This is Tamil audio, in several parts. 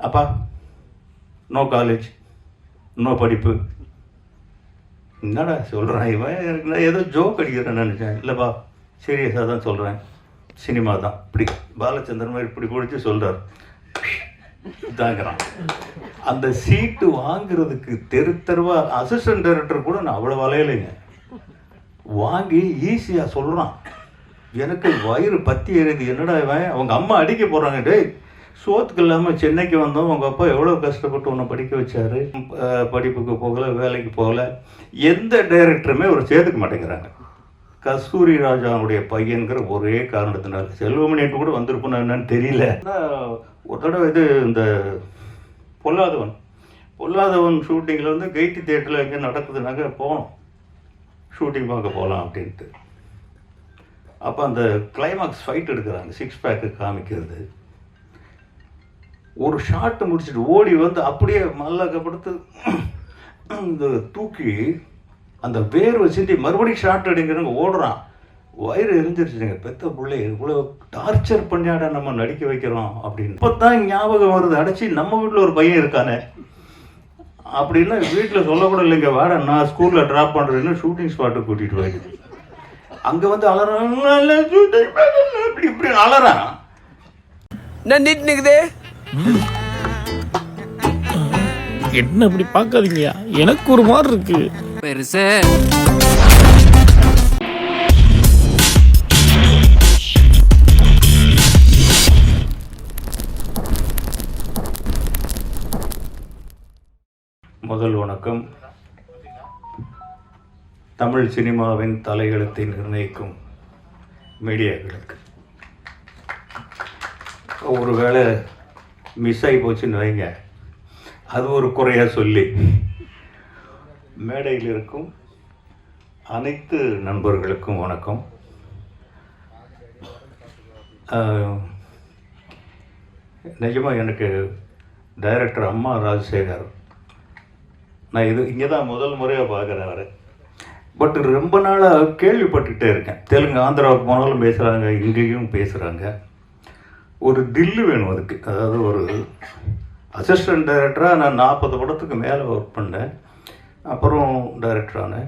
அப்பா நோ காலேஜ் நோ படிப்பு. என்னடா சொல்கிறான் இவன் எனக்கு நான் ஏதோ ஜோக் அடிக்கிறேன்னு நினச்சேன். இல்லைப்பா சீரியஸாக தான் சொல்கிறேன் சினிமா தான். இப்படி பாலச்சந்திரன் மாதிரி இப்படி பிடிச்சி சொல்கிறார் தாங்கிறான் அந்த சீட்டு வாங்குறதுக்கு தெரு தெருவா அசிஸ்டன்ட் டைரக்டர் கூட நான் அவ்வளோ வலையிலைங்க வாங்கி ஈஸியாக சொல்கிறான் எனக்கு வயிறு பத்தி எறிது என்னடா இவன்? அவங்க அம்மா அடிக்க போகிறாங்க டேய் சோத்துக்கு இல்லாமல் சென்னைக்கு வந்தோம். உங்கள் அப்பா எவ்வளோ கஷ்டப்பட்டு உன்னை படிக்க வச்சாரு? படிப்புக்கு போகல வேலைக்கு போகல. எந்த டைரக்டருமே ஒரு சேர்த்துக்க மாட்டேங்கிறாங்க. கஸ்தூரி ராஜாவுடைய பையன்கிற ஒரே காரணத்தினால. செல்வமணிட்டு கூட வந்திருப்போம் என்னன்னு தெரியல. ஒரு தடவை இது இந்த பொல்லாதவன். பொல்லாதவன் ஷூட்டிங்கில் வந்து கைட்டி தேட்டரில் எங்கே நடக்குதுனாக்க போனோம் ஷூட்டிங் பார்க்க போகலாம் அப்படின்ட்டு. அப்போ அந்த கிளைமாக்ஸ் ஃபைட் எடுக்கிறாங்க. சிக்ஸ் பேக்கு காமிக்கிறது. ஒரு ஷாட்டை முடிச்சுட்டு ஓடி வந்து அப்படியே மல்லாக்கப்படுத்து இந்த தூக்கி அந்த வேர்வை சிந்தி மறுபடியும் ஷாட் அடிங்கிறவங்க ஓடுறான். வயிறு எரிஞ்சிருச்சுங்க. பெத்த பிள்ளை இவ்வளோ டார்ச்சர் பண்ணியாட நம்ம நடிக்க வைக்கிறோம் அப்படின்னு. இப்போ தான் ஞாபகம் வருது. அடைச்சி நம்ம வீட்டில் ஒரு பையன் இருக்கானே. அப்படின்னா வீட்டில் சொல்லக்கூட இல்லைங்க வாட நான் ஸ்கூலில் ட்ராப் பண்ணுறேன்னு ஷூட்டிங் ஸ்பாட்டுக்கு கூட்டிகிட்டு போயிடுது. அங்கே வந்து அலறான். இப்படி இப்படி அலறான். என்ன நீட் நிற்குதே என்ன இப்படி பார்க்காதீங்கயா எனக்கு ஒரு மாதிரி இருக்கு. பெருசு. முதல் வணக்கம். தமிழ் சினிமாவின் தலையெழுத்தை நிர்ணயிக்கும் மீடியாக்களுக்கு. ஒருவேளை மிஸ் ஆகி போச்சுன்னு வைங்க. அது ஒரு குறையாக சொல்லி. மேடையில் இருக்கும் அனைத்து நண்பர்களுக்கும் வணக்கம். நிஜமாக எனக்கு டைரக்டர் அம்மா ராஜசேகர். நான் இது இங்கே தான் முதல் முறையாக பார்க்குறேன் பட் ரொம்ப நாளாக கேள்விப்பட்டுக்கிட்டே இருக்கேன். தெலுங்கு ஆந்திராவுக்கு போனாலும் பேசுகிறாங்க இங்கேயும் பேசுகிறாங்க ஒரு தில்லு வேணும் அதுக்கு. அதாவது ஒரு அசிஸ்டன்ட் டைரக்டராக நான் நாற்பது படத்துக்கு மேலே ஒர்க் பண்ணேன். அப்புறம் டைரக்டரானேன்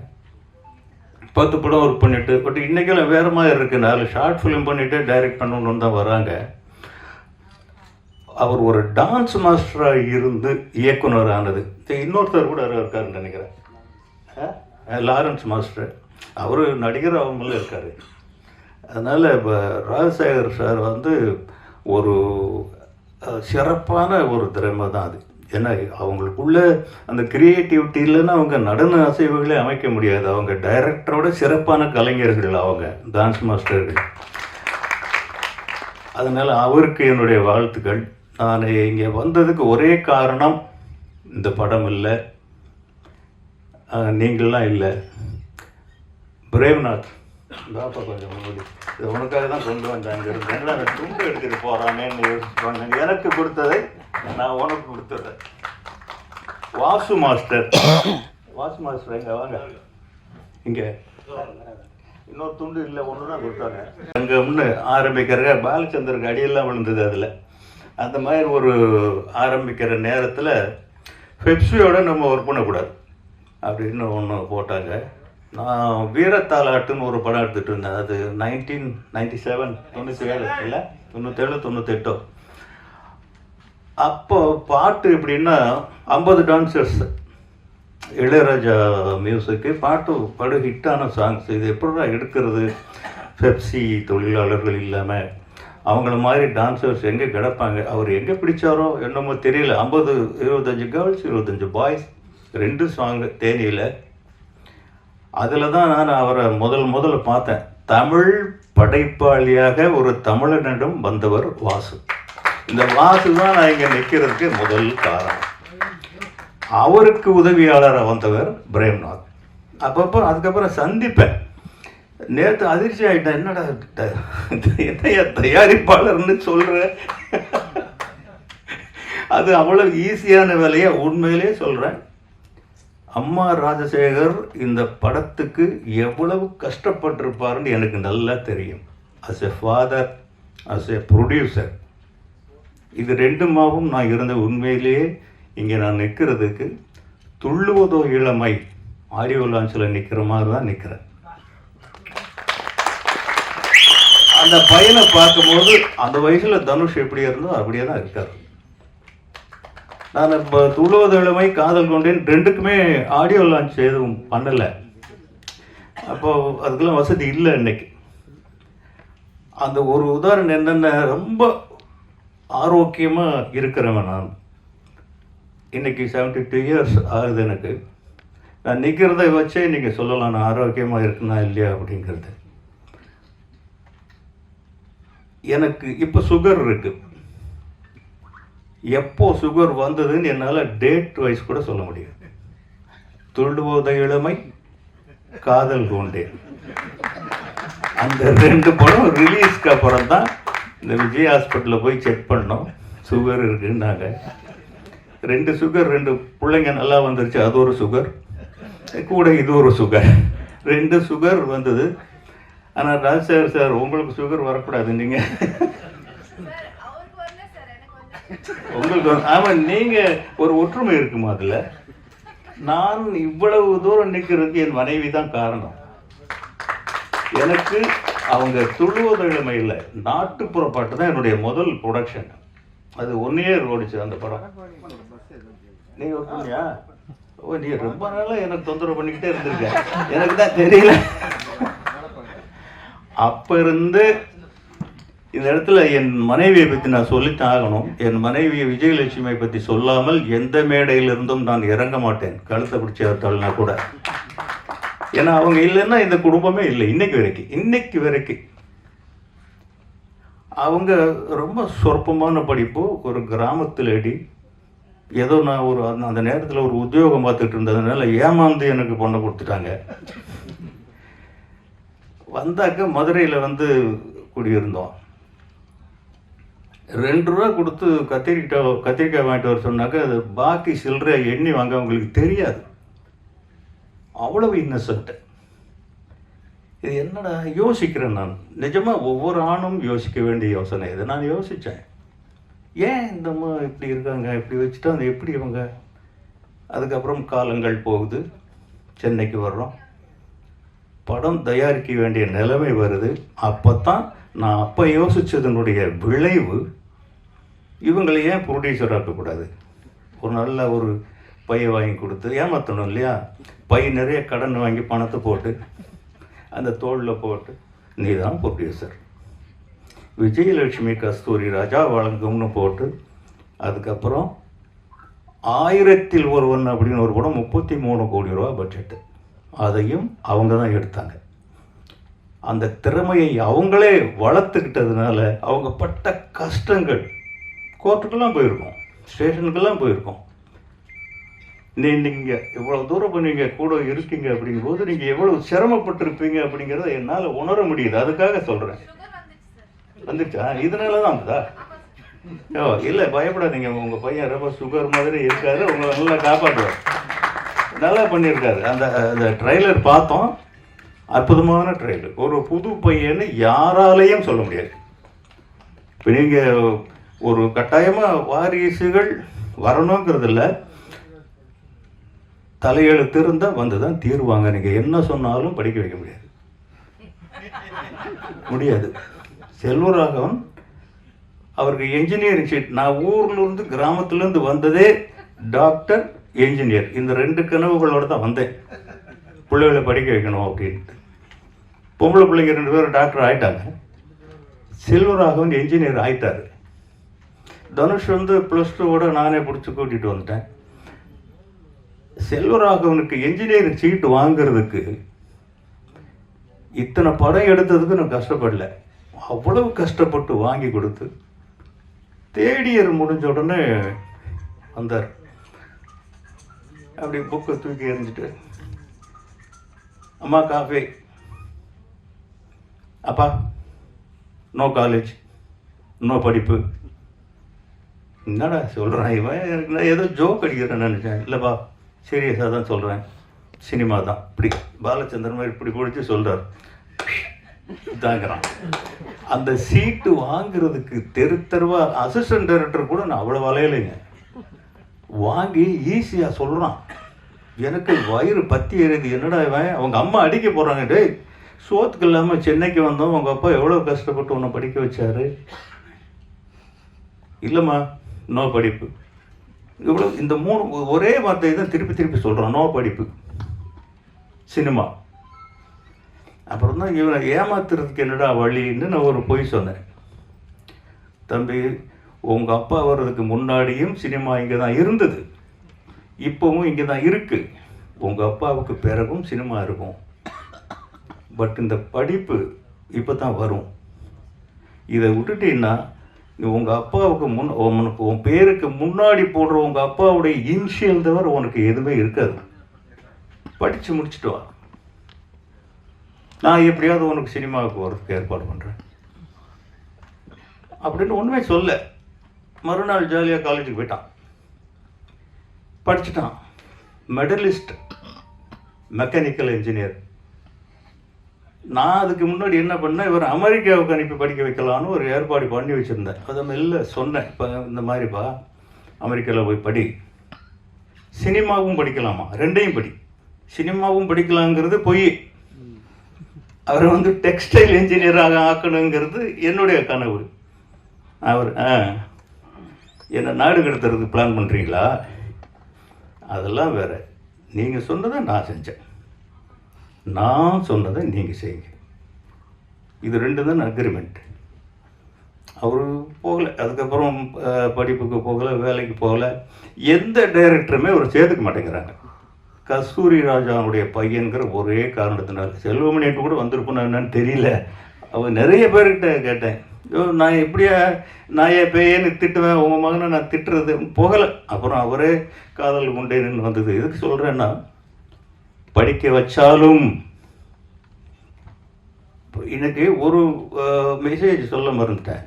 பத்து படம் ஒர்க் பண்ணிவிட்டு பட் இன்றைக்கெல்லாம் வேறு மாதிரி இருக்குது நாலு ஷார்ட் ஃபிலிம் பண்ணிவிட்டு டைரக்ட் பண்ணணுன்னு தான் வராங்க. அவர் ஒரு டான்ஸ் மாஸ்டராக இருந்து இயக்குனர் ஆனது. சரி, இன்னொருத்தர் கூட இருக்காருன்னு நினைக்கிறேன். லாரன்ஸ் மாஸ்டர் அவர் நடிகர் அவங்களும் இருக்கார். அதனால் இப்போ ராஜசேகர் சார் வந்து ஒரு சிறப்பான ஒரு திறமை தான் அது. ஏன்னா அவங்களுக்குள்ள அந்த கிரியேட்டிவிட்டி இல்லைன்னா அவங்க நடன அசைவுகளே அமைக்க முடியாது. அவங்க டைரக்டரோட சிறப்பான கலைஞர்கள் அவங்க டான்ஸ் மாஸ்டர்கள் அதனால் அவருக்கு என்னுடைய வாழ்த்துக்கள். நான் இங்கே வந்ததுக்கு ஒரே காரணம் இந்த படம் இல்லை. அஹ், நீங்கள்லாம் இல்லை. பிரேம்நாத். பாப்பா கொஞ்சம் முன்னாடி இது உனக்காக தான் கொண்டு வந்தாங்க இருந்து அந்த துண்டு எடுத்துகிட்டு போகிறானேன்னு யோசிச்சு எனக்கு கொடுத்ததை நான் உனக்கு கொடுத்துட்றேன் வாசு மாஸ்டர். வாசு மாஸ்டர் எங்கே வாங்க. இங்கே. இன்னொரு துண்டு இல்லை ஒன்று தான் கொடுத்தாங்க. அங்கம்னு ஆரம்பிக்கிற பாலச்சந்தருக்கு அடியெல்லாம் விழுந்தது அதில். அந்த மாதிரி ஒரு ஆரம்பிக்கிற நேரத்தில் பெப்சியோட நம்ம ஒர்க் பண்ணக்கூடாது. அப்படின்னு ஒன்று போட்டாங்க. நான் வீரத்தாலாட்டுன்னு ஒரு படம் எடுத்துகிட்டு இருந்தேன். அது நைன்டீன் நைன்டி செவன் தொண்ணூற்றி ஏழு இல்லை? தொண்ணூற்றேழு தொண்ணூத்தெட்டோ. அப்போ பாட்டு எப்படின்னா ஐம்பது டான்சர்ஸ் இளையராஜா மியூசிக்கு பாட்டு படு ஹிட்டான சாங்ஸ் இது எப்படிடா எடுக்கிறது? பெப்சி தொழிலாளர்கள் இல்லாமல் அவங்கள மாதிரி டான்சர்ஸ் எங்கே கிடப்பாங்க? அவர் எங்கே பிடிச்சாரோ என்னமோ தெரியல. ஐம்பது இருபத்தஞ்சு கேர்ள்ஸ் இருபத்தஞ்சு பாய்ஸ் ரெண்டு சாங்கு தேனியில். அதில் தான் நான் அவரை முதல் முதல்ல பார்த்தேன். தமிழ் படைப்பாளியாக ஒரு தமிழனிடம் வந்தவர் வாசு. இந்த வாசு தான் நான் இங்கே நிற்கிறதுக்கு முதல் காரணம். அவருக்கு உதவியாளராக வந்தவர் பிரேம்நாத். அப்பப்போ அதுக்கப்புறம் சந்திப்பேன். நேற்று அதிர்ச்சி ஆகிட்டேன் என்னடா த- என்னையா தயாரிப்பாளர்னு சொல்கிற அது அவ்வளோ ஈஸியான வேலையை உண்மையிலே சொல்கிறேன் அம்மா ராஜசேகர் இந்த படத்துக்கு எவ்வளவு கஷ்டப்பட்டிருப்பாருன்னு எனக்கு நல்லா தெரியும். As a father as a producer இது ரெண்டுமாவும் நான் இருந்த உண்மையிலேயே இங்கே நான் நிற்கிறதுக்கு துள்ளுவதோ இளமை ஆடியோ லான்ச்சில் நிற்கிற மாதிரி தான் நிற்கிறேன் அந்த பையனை பார்க்கும்போது அந்த வயசில் தனுஷ் எப்படி இருந்தோ அப்படியே தான் இருக்காரு. நான் இப்போ துள்ளுவது காதல் கொண்டேன் ரெண்டுக்குமே ஆடியோ லான்ச் எதுவும் பண்ணலை. அப்போ அதுக்கெல்லாம் வசதி இல்லை இன்னைக்கு. அந்த ஒரு உதாரணம் என்னென்ன ரொம்ப ஆரோக்கியமாக இருக்கிறவன் நான். இன்னைக்கு 72 டூ இயர்ஸ் ஆகுது எனக்கு. நான் நிற்கிறத வச்சே நீங்கள் சொல்லலாம் நான் ஆரோக்கியமாக இருக்குனா இல்லையா அப்படிங்கிறது. எனக்கு இப்போ சுகர் இருக்குது எப்போ சுகர் வந்ததுன்னு என்னால் டேட் வைஸ் கூட சொல்ல முடியாது. துள்ளுவோத இளமை காதல் கொண்டேன் அந்த ரெண்டு படம் ரிலீஸ்க்கு அப்புறம் தான் இந்த விஜய் ஹாஸ்பிட்டலில் போய் செக் பண்ணோம். சுகர் இருக்குன்னாங்க. ரெண்டு சுகர் ரெண்டு பிள்ளைங்க நல்லா வந்துருச்சு. அது ஒரு சுகர் கூட இது ஒரு சுகர் ரெண்டு சுகர் வந்தது. ஆனால் ராஜ் சார் சார் உங்களுக்கு சுகர் வரக்கூடாது நீங்கள் உங்களுக்கு ஆமா நீங்க ஒரு ஒற்றுமை இருக்குமா அதுல? நான் இவ்வளவு தூரம் நிற்கிறதுக்கு என் மனைவி தான் காரணம். எனக்கு அவங்க துழுவத இளமையில் நாட்டுப்புற பாட்டு தான் என்னுடைய முதல் ப்ரொடக்ஷன் அது ஒன் இயர் ஓடிச்சு அந்த படம். நீங்க ஒர்க் ஓ நீ ரொம்ப நாளாக எனக்கு தொந்தரவு பண்ணிக்கிட்டே இருந்திருக்க. எனக்கு தான் தெரியல. அப்போ இருந்து இந்த இடத்துல என் மனைவியை பற்றி நான் சொல்லித்தான் ஆகணும். என் மனைவி விஜயலட்சுமியை பற்றி சொல்லாமல் எந்த மேடையிலிருந்தும் நான் இறங்க மாட்டேன். கழுத்தை பிடிச்சி அவர்த்தாள்னா கூட. ஏன்னா அவங்க இல்லைன்னா இந்த குடும்பமே இல்லை. இன்னைக்கு வரைக்கும் இன்னைக்கு வரைக்கும் அவங்க ரொம்ப சொற்பமான படிப்பு. ஒரு கிராமத்தில் லேடி ஏதோ நான் ஒரு அந்த- அந்த நேரத்தில் ஒரு உத்தியோகம் பார்த்துட்டு இருந்ததுனால ஏமாந்து எனக்கு பொண்ணை கொடுத்துட்டாங்க. வந்தாக்க மதுரையில் வந்து குடியிருந்தோம். ரெண்டு ரூபா கொடுத்து கத்திரிக்காய் கத்திரிக்காய் வாங்கிட்டு வர சொன்னாக்க அது பாக்கி சில்லற எண்ணி வாங்க அவங்களுக்கு தெரியாது. அவ்வளவு இன்னசென்ட் இது என்னடா? யோசிக்கிறேன் நான். நிஜமாக ஒவ்வொரு ஆணும் யோசிக்க வேண்டிய யோசனை. இது நான் யோசித்தேன் ஏன் இந்த அம்மா இப்படி இருக்காங்க? இப்படி வச்சுட்டா அது எப்படி இவங்க? அதுக்கப்புறம் காலங்கள் போகுது. சென்னைக்கு வர்றோம். படம் தயாரிக்க வேண்டிய நிலைமை வருது. அப்போ தான் நான் அப்போ யோசிச்சதனுடைய விளைவு இவங்களை ஏன் ப்ரொடியூசர் ஆக்கக்கூடாது ஒரு நல்ல ஒரு பையை வாங்கி கொடுத்து ஏமாற்றணும் இல்லையா? பை நிறைய கடன் வாங்கி பணத்தை போட்டு அந்த தோளில் போட்டு நீ தான் ப்ரொடியூசர். விஜயலட்சுமி கஸ்தூரி ராஜா வழங்கும்னு போட்டு அதுக்கப்புறம் ஆயிரத்தில் ஒருவன் அப்படின்னு ஒரு படம் முப்பத்தி மூணு கோடி ரூபா பட்ஜெட்டு அதையும் அவங்க தான் எடுத்தாங்க. அந்த திறமையை அவங்களே வளர்த்துக்கிட்டதுனால அவங்க பட்ட கஷ்டங்கள் கோர்ட்டுக்கெல்லாம் போயிருக்கோம். ஸ்டேஷனுக்கெல்லாம் போயிருக்கோம். நீ நீங்கள் இவ்வளோ தூரம் நீங்கள் கூட இருக்கீங்க அப்படிங்கும்போது நீங்கள் எவ்வளோ சிரமப்பட்டிருப்பீங்க அப்படிங்கிறத என்னால் உணர முடியுது. அதுக்காக சொல்கிறேன் வந்துச்சா? இதனால தான் வந்ததா? ஓ இல்லை பயப்படாதீங்க. உங்கள் பையன் ரொம்ப சுகர் மாதிரி இருக்காரு. உங்களை நல்லா காப்பாற்றுவார் நல்லா பண்ணியிருக்காரு. அந்த அந்த ட்ரெய்லர் பார்த்தோம். அற்புதமான ட்ரெய்லர் ஒரு புது பையன்னு யாராலையும் சொல்ல முடியாது. இப்போ நீங்கள் ஒரு கட்டாயமாக வாரிசுகள் வரணுங்கிறது இல்லை தலையெழுத்து இருந்தால் வந்து தான் தீருவாங்க. நீங்கள் என்ன சொன்னாலும் படிக்க வைக்க முடியாது. முடியாது. செல்வராகவன் அவருக்கு என்ஜினியரிங் சீட் நான் ஊர்லேருந்து கிராமத்துலேருந்து வந்ததே டாக்டர் என்ஜினியர் இந்த ரெண்டு கனவுகளோடு தான் வந்தேன். பிள்ளைகளை படிக்க வைக்கணும் அப்படின்ட்டு. பொம்பளை பிள்ளைங்க ரெண்டு பேரும் டாக்டர் ஆயிட்டாங்க. செல்வராகவன் என்ஜினியர் ஆயிட்டாரு. தனுஷ் வந்து ப்ளஸ் டூவோட நானே பிடிச்சி கூட்டிகிட்டு வந்துட்டேன். செல்வராகவனுக்கு என்ஜினியரிங் சீட்டு வாங்குறதுக்கு இத்தனை படம் எடுத்ததுக்கு நான் கஷ்டப்படல. அவ்வளவு கஷ்டப்பட்டு வாங்கி கொடுத்து தேடியர் முடிஞ்ச உடனே வந்தார். அப்படி புக்கை தூக்கி எறிஞ்சிட்டு அம்மா காஃபி அப்பா நோ காலேஜ் நோ படிப்பு. என்னடா சொல்கிறான் இவன் எனக்கு நான் ஏதோ ஜோக் அடிக்கிறேன்னு நினச்சேன். இல்லைப்பா சீரியஸாக தான் சொல்கிறேன் சினிமா தான். இப்படி பாலச்சந்திரன் மாதிரி இப்படி பிடிச்சி சொல்கிறார் தாங்கிறான் அந்த சீட்டு வாங்குறதுக்கு தெரு தெருவா அசிஸ்டன்ட் டைரக்டர் கூட நான் அவ்வளோ வளையலைங்க. வாங்கி ஈஸியாக சொல்கிறான் எனக்கு வயிறு பத்தி எறிது என்னடா இவன்? அவங்க அம்மா அடிக்க போகிறாங்க டேய் சோத்துக்கு இல்லாமல் சென்னைக்கு வந்தோம். உங்கள் அப்பா எவ்வளோ கஷ்டப்பட்டு உன்னை படிக்க வச்சாரு? இல்லைம்மா நோ படிப்பு. இவ்வளோ இந்த மூணு ஒரே வார்த்தையை தான் திருப்பி திருப்பி சொல்கிறான் நோ படிப்பு. சினிமா. அப்புறம் தான் இவனை ஏமாத்துறதுக்கு என்னடா வழின்னு நான் ஒரு பொய் சொன்னேன். தம்பி உங்கள் அப்பா வர்றதுக்கு முன்னாடியும் சினிமா இங்கே தான் இருந்தது. இப்போவும் இங்கே தான் இருக்குது உங்கள் அப்பாவுக்கு பிறகும் சினிமா இருக்கும். பட் இந்த படிப்பு இப்போ தான் வரும். இதை விட்டுட்டீங்கன்னா உங்கள் அப்பாவுக்கு முன் உனக்கு உன் பேருக்கு முன்னாடி போடுற உங்கள் அப்பாவுடைய இன்ஷியல் தவிர உனக்கு எதுவுமே இருக்காது. படித்து முடிச்சுட்டு வா. நான் எப்படியாவது உனக்கு சினிமாவுக்கு வர்றதுக்கு ஏற்பாடு பண்ணுறேன் அப்படின்னு ஒன்றுமே சொல்ல. மறுநாள் ஜாலியாக காலேஜுக்கு போயிட்டான். படிச்சுட்டான். மெடலிஸ்ட் மெக்கானிக்கல் இன்ஜினியர் நான் அதுக்கு முன்னாடி என்ன பண்ணேன் இவர் அமெரிக்காவுக்கு அனுப்பி படிக்க வைக்கலான்னு ஒரு ஏற்பாடு பண்ணி வச்சுருந்தேன் அதை மெல்ல சொன்னேன். இப்போ இந்த மாதிரிப்பா அமெரிக்காவில் போய் படி. சினிமாவும் படிக்கலாமா? ரெண்டையும் படி. சினிமாவும் படிக்கலாங்கிறது பொய். அவரை வந்து டெக்ஸ்டைல் இன்ஜினியராக ஆக்கணுங்கிறது என்னுடைய கனவு. அவர் ஆ. என்னை நாடு கடத்துறதுக்கு பிளான் பண்ணுறீங்களா அதெல்லாம் வேற. நீங்கள் சொன்னதை நான் செஞ்சேன். நான் சொன்னதை நீங்கள் செய்யுங்க. இது ரெண்டு தான் அக்ரிமெண்ட் அவர் போகலை. அதுக்கப்புறம் படிப்புக்கு போகலை வேலைக்கு போகலை. எந்த டைரக்டருமே அவர் சேர்த்துக்க மாட்டேங்கிறாங்க. கஸ்தூரி ராஜாவுடைய பையன்கிற ஒரே காரணத்தினால. செல்வமணிட்டு கூட வந்திருப்பேன் என்னன்னு தெரியல. அவன் நிறைய பேர்கிட்ட கேட்டேன். ஐயோ நான் எப்படியா நான் என் பையனு திட்டுவேன் உங்கள் மகனை நான் திட்டுறது. போகலை. அப்புறம் அவரே காதல் கொண்டேன்னு வந்தது. எதுக்கு சொல்கிறேன்னா படிக்க வச்சாலும் இன்னைக்கு ஒரு மெசேஜ் சொல்ல மறந்துட்டேன்.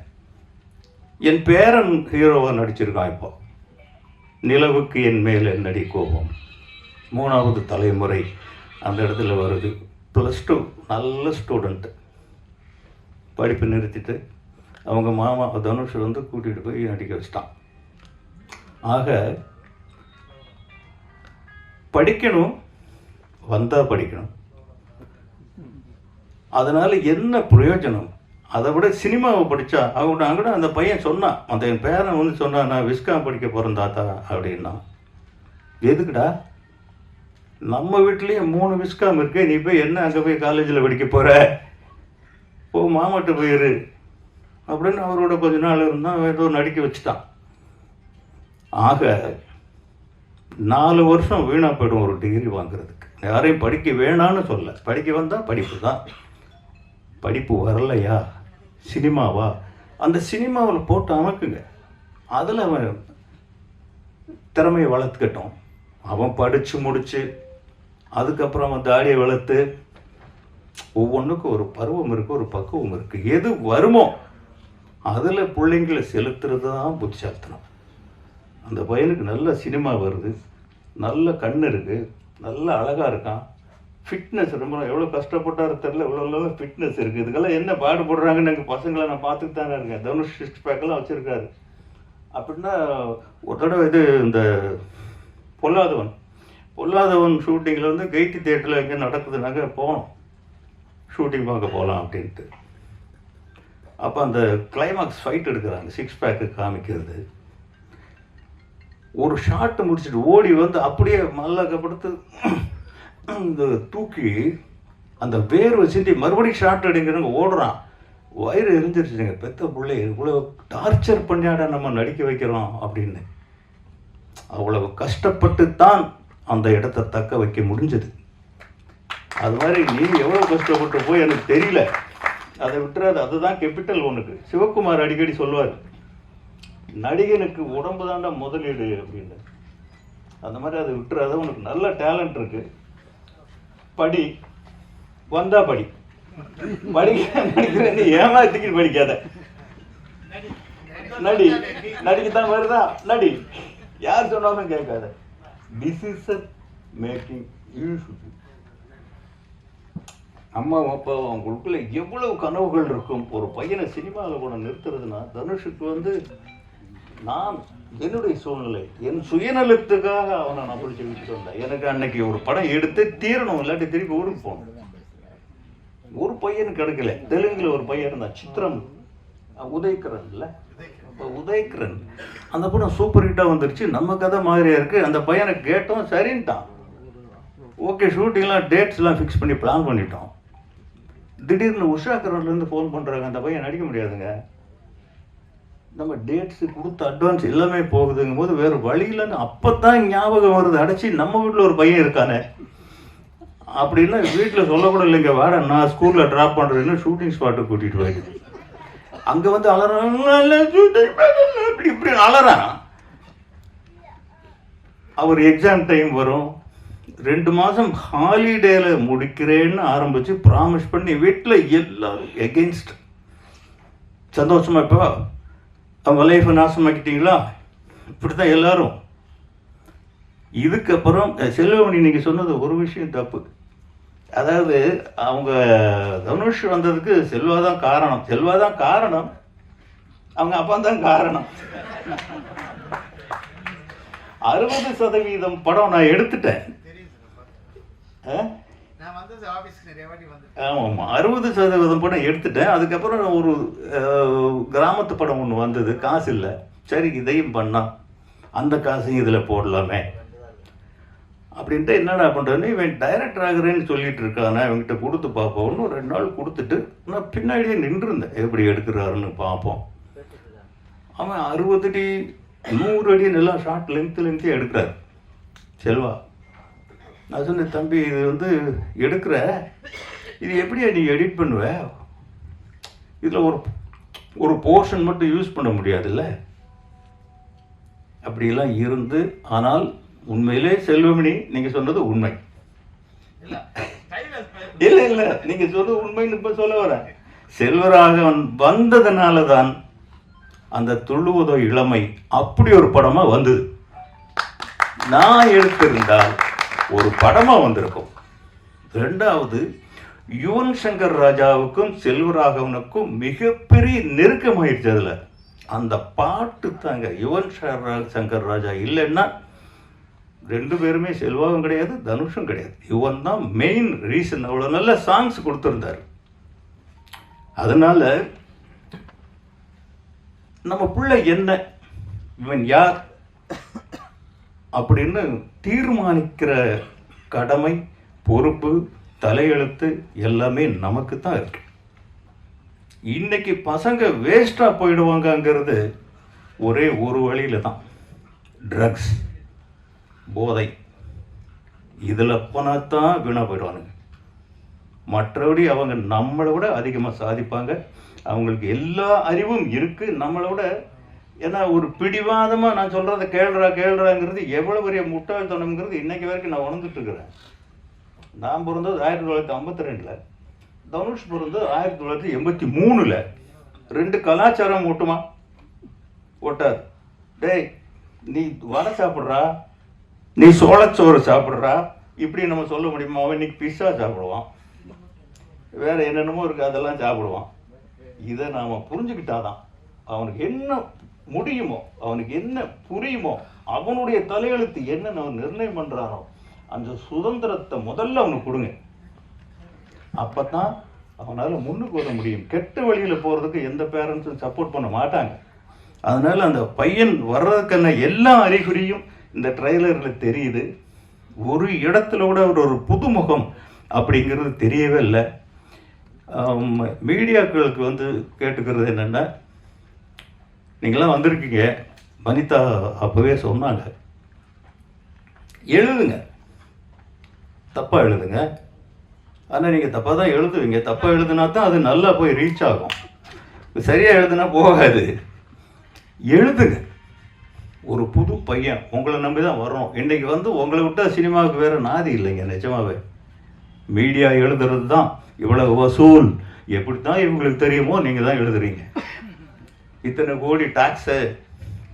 என் பேரன் ஹீரோவாக நடிச்சிருக்கான் இப்போ. நிலவுக்கு என் மேல் என்னடி கோபம். மூணாவது தலைமுறை அந்த இடத்துல வருது. ப்ளஸ் டூ நல்ல ஸ்டூடெண்ட்டு படிப்பு நிறுத்திட்டு அவங்க மாமா தனுஷ் வந்து கூட்டிகிட்டு போய் நடிக்க வச்சிட்டான். ஆக படிக்கணும் வந்தால் படிக்கணும். அதனால் என்ன பிரயோஜனம்? அதை விட சினிமாவை படித்தா அவங்க அங்கட அந்த பையன் சொன்னான் அந்த என் பேரன் வந்து சொன்னான் நான் விஸ்காம் படிக்க போகிறேன் தாத்தா அப்படின்னா. எதுக்குடா? நம்ம வீட்லேயே மூணு விஸ்காம் இருக்கு நீ போய் என்ன அங்கே போய் காலேஜில் படிக்க போகிற ஓ மாமாட்ட போயிரு அப்படின்னு அவரோட கொஞ்ச நாள் இருந்தால் ஏதோ நடிக்க வச்சுட்டான். ஆக நாலு வருஷம் வீணாக போயிடும் ஒரு டிகிரி வாங்குறதுக்கு. யாரையும் படிக்க வேணான்னு சொல்ல. படிக்க வந்தால் படிப்பு தான். படிப்பு வரலையா? சினிமாவா? அந்த சினிமாவில் போட்டு அமைக்குங்க. அதில் அவன் திறமையை வளர்த்துக்கட்டும் அவன் படித்து முடித்து அதுக்கப்புறம் அவன் தாடியை வளர்த்து ஒவ்வொன்றுக்கும் ஒரு பருவம் இருக்குது ஒரு பக்குவம் இருக்குது எது வருமோ அதில் பிள்ளைங்களை செலுத்துறது தான் புத்திசாலித்தனம். அந்த பையனுக்கு நல்ல சினிமா வருது நல்ல கண் இருக்குது நல்ல அழகாக இருக்கான். ஃபிட்னஸ் ரொம்ப எவ்வளோ கஷ்டப்பட்டாரு தெரில இவ்வளோ இவ்வளோ ஃபிட்னஸ் இருக்குது இதுக்கெல்லாம் என்ன பாடுபடுறாங்கன்னு எங்கள் பசங்களை நான் பார்த்துட்டு தானே இருக்கேன். தனுஷ் சிக்ஸ் பேக்கெல்லாம் வச்சுருக்காரு. அப்படின்னா ஒரு தடவை இது இந்த பொல்லாதவன். பொல்லாதவன் ஷூட்டிங்கில் வந்து கைத்தி தேட்டரில் எங்கே நடக்குதுனாக்க போனோம். ஷூட்டிங் பார்க்க போகலாம் அப்படின்ட்டு. அப்போ அந்த கிளைமாக்ஸ் ஃபைட் எடுக்கிறாங்க. சிக்ஸ் பேக்கு காமிக்கிறது. ஒரு ஷாட்டு முடிச்சுட்டு ஓடி வந்து அப்படியே மல்லக்கப்படுத்து இந்த தூக்கி அந்த வேர்வை சிந்தி மறுபடியும் ஷாட் அடிங்கிறவங்க ஓடுறான். வயிறு எரிஞ்சிருச்சுங்க. பெத்த பிள்ளை இவ்வளோ டார்ச்சர் பண்ணியாட நம்ம நடிக்க வைக்கிறோம் அப்படின்னு. அவ்வளவு கஷ்டப்பட்டு தான் அந்த இடத்த தக்க வைக்க முடிஞ்சது. அது மாதிரி நீ எவ்வளோ கஷ்டப்பட்டு போய் எனக்கு தெரியல. அதை விட்டுறாது. அதுதான் கேபிட்டல் உனக்கு. சிவகுமார் அடிக்கடி சொல்லுவார் நடிகனுக்கு உடம்பு தாண்டா முதலீடு அப்படின்னு. அந்த மாதிரி அதை விட்டுறாத உனக்கு நல்ல டேலண்ட் இருக்கு. படி. வந்தா படி. படிக்க நடிக்கிறேன்னு ஏமாத்திக்கிட்டு படிக்காத. நடி. நடிக்கத்தான் வருதா? நடி. யார் சொன்னாலும் கேட்காத. டிசிஷன் மேக்கிங் யூஸ் அம்மா அப்பா அவங்களுக்குள்ள எவ்வளவு கனவுகள் இருக்கும். ஒரு பையனை சினிமாவில் கூட நிறுத்துறதுன்னா தனுஷுக்கு வந்து நான் என்னுடைய சூழ்நிலை என் சுயநலத்துக்காக அவனை நான் பிடிச்சி வச்சுட்டு வந்தேன். எனக்கு அன்னைக்கு ஒரு படம் எடுத்து தீரணும் இல்லாட்டி திருப்பி ஊருக்கு போகணும். ஒரு பையன் கிடைக்கல தெலுங்குல ஒரு பையன் இருந்தான் சித்திரம் உதயகிரன்ல அப்ப உதயகிரன். அந்த படம் சூப்பர் ஹிட்டா வந்துருச்சு. நம்ம கதை மாதிரியா இருக்கு. அந்த பையனை கேட்டோம் சரின்ட்டான். ஓகே ஷூட்டிங்லாம் டேட்ஸ்லாம் ஃபிக்ஸ் பண்ணி பிளான் பண்ணிட்டோம். திடீர்னு உஷா கரன்லேருந்து ஃபோன் பண்ணுறாங்க அந்த பையன் நடிக்க முடியாதுங்க. நம்ம டேட்ஸு கொடுத்த அட்வான்ஸ் எல்லாமே போகுதுங்கும் போது வேறு வழி இல்லைன்னு அப்போ தான் ஞாபகம் வருது. அடைச்சி நம்ம வீட்டில் ஒரு பையன் இருக்கானே. அப்படின்னா வீட்டில் சொல்லக்கூட இல்லைங்க. வாட நான் ஸ்கூலில் ட்ராப் பண்ணுறேன்னு ஷூட்டிங் ஸ்பாட்டை கூட்டிகிட்டு போயிடுது. அங்கே வந்து அலறான் இப்படி இப்படி அலறான் அவர் எக்ஸாம் டைம் வரும். ரெண்டு மாதம் ஹாலிடேல முடிக்கிறேன்னு ஆரம்பித்து ப்ராமிஸ் பண்ணி வீட்டில் எல்லாரும் எகென்ஸ்ட் சந்தோஷமா இப்போ அவங்க லைஃப்பை நாசமாக்கிட்டீங்களா? இப்படி தான் எல்லாரும். இதுக்கப்புறம் செல்வமணி நீங்கள் சொன்னது ஒரு விஷயம் தப்பு. அதாவது அவங்க தனுஷ் வந்ததுக்கு செல்வா தான் காரணம். செல்வா தான் காரணம். அவங்க அப்பா தான் காரணம். அறுபது சதவீதம் படம் நான் எடுத்துட்டேன். ஆமாம் அறுபது சதவீதம் படம் எடுத்துட்டேன். அதுக்கப்புறம் ஒரு கிராமத்து படம் ஒன்று வந்தது. காசு இல்லை. சரி இதையும் பண்ணா. அந்த காசையும் இதில் போடலாமே. அப்படின்ட்டு என்னடா பண்ணுறேன்னு இவன் டைரக்டர் ஆகிறேன்னு சொல்லிட்டு இருக்கானே. இவன்கிட்ட கொடுத்து பார்ப்போம்னு ஒரு ரெண்டு நாள் கொடுத்துட்டு நான் பின்னாடியே நின்றுருந்தேன். எப்படி எடுக்கிறாருன்னு பார்ப்போம். அவன் அறுபது அடி நூறு அடி நல்லா ஷார்ட் லென்த்து லென்த்தே எடுக்கிறார். செல்வா நான் சொன்னேன் தம்பி இது வந்து எடுக்கிற. இது எப்படியா நீ எடிட் பண்ணுவ? இதில் ஒரு ஒரு போர்ஷன் மட்டும் யூஸ் பண்ண முடியாதுல்ல? அப்படியெல்லாம் இருந்து ஆனால் உண்மையிலே செல்வமணி நீங்கள் சொன்னது உண்மை. இல்ல இல்ல இல்ல நீங்க சொல்றது உண்மைன்னு இப்ப சொல்ல வரேன் செல்வராகவன் வந்ததுனால தான் அந்த துள்ளுவதோ இளமை அப்படி ஒரு படமா வந்தது. நான் எடுத்திருந்தால் ஒரு படமாக வந்திருக்கும். ரெண்டாவது யுவன் சங்கர் ராஜாவுக்கும் செல்வராகவனுக்கும் மிகப்பெரிய நெருக்கமாயிடுச்சு அதில் அந்த பாட்டு தாங்க யுவன் சங்கர் ராஜா இல்லைன்னா ரெண்டு பேருமே செல்வாவும் கிடையாது தனுஷும் கிடையாது. யுவன் தான் மெயின் ரீசன் அவ்வளோ நல்ல சாங்ஸ் கொடுத்துருந்தார். அதனால் நம்ம பிள்ளை என்ன? இவன் யார்? அப்படின்னு தீர்மானிக்கிற கடமை பொறுப்பு தலையெழுத்து எல்லாமே நமக்கு தான் இருக்கு. இன்னைக்கு பசங்க வேஸ்டாக போயிடுவாங்கங்கிறது ஒரே ஒரு வழியில தான் ட்ரக்ஸ் போதை. இதில் போனாதான் வீணாக போயிடுவானுங்க. மற்றபடி அவங்க நம்மளை விட அதிகமாக சாதிப்பாங்க. அவங்களுக்கு எல்லா அறிவும் இருக்குது நம்மளை விட ஏன்னா ஒரு பிடிவாதமாக நான் சொல்கிறத கேள்றா கேள்றாங்கிறது எவ்வளோ பெரிய முட்டாள்தனம்ங்கிறது இன்னைக்கு வரைக்கும் நான் உணர்ந்துட்டுருக்குறேன். நான் பிறந்தது ஆயிரத்தி தொள்ளாயிரத்தி ஐம்பத்தி ரெண்டில். தனுஷ் பிறந்தது ஆயிரத்தி தொள்ளாயிரத்தி எண்பத்தி மூணில். ரெண்டு கலாச்சாரம் ஒட்டுமா ஒட்டாது டேய் நீ வடை சாப்பிட்றா? நீ சோளச்சோறு சாப்பிட்றா? இப்படி நம்ம சொல்ல முடியுமா? அவன் இன்னைக்கு பிஸ்ஸா சாப்பிடுவான். வேற என்னென்னமோ இருக்குது அதெல்லாம் சாப்பிடுவான். இதை நாம் புரிஞ்சுக்கிட்டாதான் அவனுக்கு என்ன முடியுமோ அவனுக்கு என்ன புரியுமோ அவனுடைய தலையெழுத்து என்னன்னு அவன் நிர்ணயம் பண்றாரோ அந்த சுதந்திரத்தை முதல்ல அவனுக்கு கொடுங்க. அப்பதான் அவனால முன்னுக்கு வர முடியும். கெட்ட வழியில போறதுக்கு எந்த பேரண்ட்ஸும் சப்போர்ட் பண்ண மாட்டாங்க. அதனால அந்த பையன் வர்றதுக்கான எல்லா அறிகுறியும் இந்த ட்ரெய்லர்ல தெரியுது. ஒரு இடத்துல கூட அவர் ஒரு புதுமுகம் அப்படிங்கிறது தெரியவே இல்லை. மீடியாக்களுக்கு வந்து கேட்டுக்கிறது என்னென்னா நீங்களாம் வந்திருக்கீங்க. வனிதா அப்போவே சொன்னாங்க. எழுதுங்க. தப்பாக எழுதுங்க. ஆனால் நீங்கள் தப்பாக தான் எழுதுவீங்க. தப்பாக எழுதுனா தான் அது நல்லா போய் ரீச் ஆகும். சரியாக எழுதுனா போகாது. எழுதுங்க. ஒரு புது பையன். உங்களை நம்பி தான் வர்றோம். இன்றைக்கி வந்து உங்களை விட்டால் சினிமாவுக்கு வேறு நாதி இல்லைங்க நிஜமாவே. மீடியா எழுதுறது தான் இவ்வளவு வசூல். எப்படி தான் இவங்களுக்கு தெரியுமோ நீங்கள் தான் எழுதுறீங்க. இத்தனை கோடி டாக்ஸு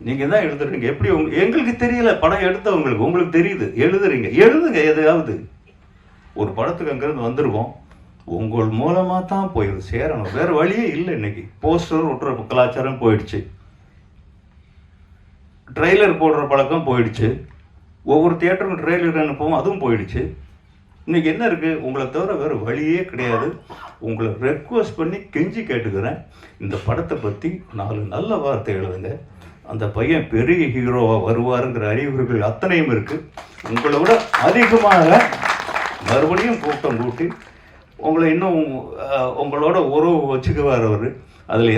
நீங்கள் தான் எழுதுறீங்க எப்படி உங்க எங்களுக்கு தெரியல படம் எடுத்தவங்களுக்கு உங்களுக்கு தெரியுது. எழுதுறீங்க. எழுதுங்க எதையாவது. ஒரு படத்துக்கு அங்கேருந்து வந்துடுவோம் உங்கள் மூலமாக தான் போய் சேரணும். வேறு வழியே இல்லை இன்னைக்கு. போஸ்டர் ஒட்டுற கலாச்சாரம் போயிடுச்சு. ட்ரெய்லர் போடுற பழக்கம் போயிடுச்சு. ஒவ்வொரு தியேட்டருக்கும் ட்ரெய்லர் அனுப்பவும் அதுவும் போயிடுச்சு. இன்றைக்கி என்ன இருக்குது உங்களை தவிர வேறு வழியே கிடையாது. உங்களை ரெக்வஸ்ட் பண்ணி கெஞ்சி கேட்டுக்கிறேன். இந்த படத்தை பற்றி நாலு நல்ல வார்த்தை எழுதுங்க. அந்த பையன் பெரிய ஹீரோவாக வருவாருங்கிற அறிகுறிகள் அத்தனையும் இருக்குது உங்களை விட அதிகமாக மறுபடியும் கூட்டம் கூட்டி உங்களை இன்னும் உங்களோட உறவு வச்சுக்குவார் அவர். அதில்